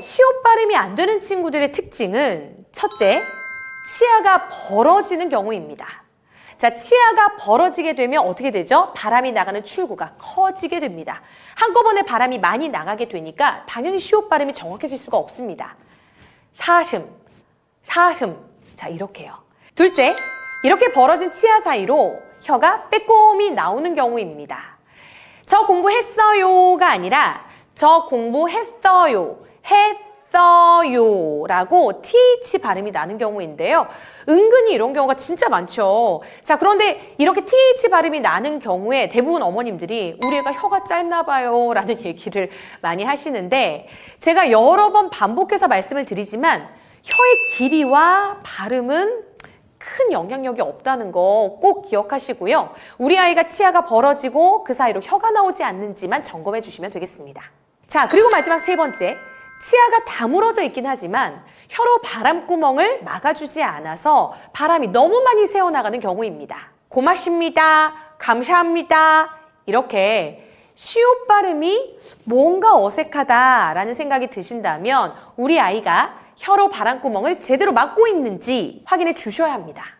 시옷 발음이 안 되는 친구들의 특징은 첫째, 치아가 벌어지는 경우입니다. 자, 치아가 벌어지게 되면 어떻게 되죠? 바람이 나가는 출구가 커지게 됩니다. 한꺼번에 바람이 많이 나가게 되니까 당연히 시옷 발음이 정확해질 수가 없습니다. 사슴, 사슴. 자, 이렇게요. 둘째, 이렇게 벌어진 치아 사이로 혀가 빼꼼히 나오는 경우입니다. 저 공부했어요가 아니라 저 공부했어요, 했어요 라고 th 발음이 나는 경우인데요. 은근히 이런 경우가 진짜 많죠. 자, 그런데 이렇게 th 발음이 나는 경우에 대부분 어머님들이 우리 애가 혀가 짧나 봐요 라는 얘기를 많이 하시는데 제가 여러 번 반복해서 말씀을 드리지만 혀의 길이와 발음은 큰 영향력이 없다는 거 꼭 기억하시고요. 우리 아이가 치아가 벌어지고 그 사이로 혀가 나오지 않는지만 점검해 주시면 되겠습니다. 자, 그리고 마지막 세 번째. 치아가 다물어져 있긴 하지만 혀로 바람구멍을 막아주지 않아서 바람이 너무 많이 새어나가는 경우입니다. 고맙습니다. 감사합니다. 이렇게 시옷 발음이 뭔가 어색하다라는 생각이 드신다면 우리 아이가 혀로 바람구멍을 제대로 막고 있는지 확인해 주셔야 합니다.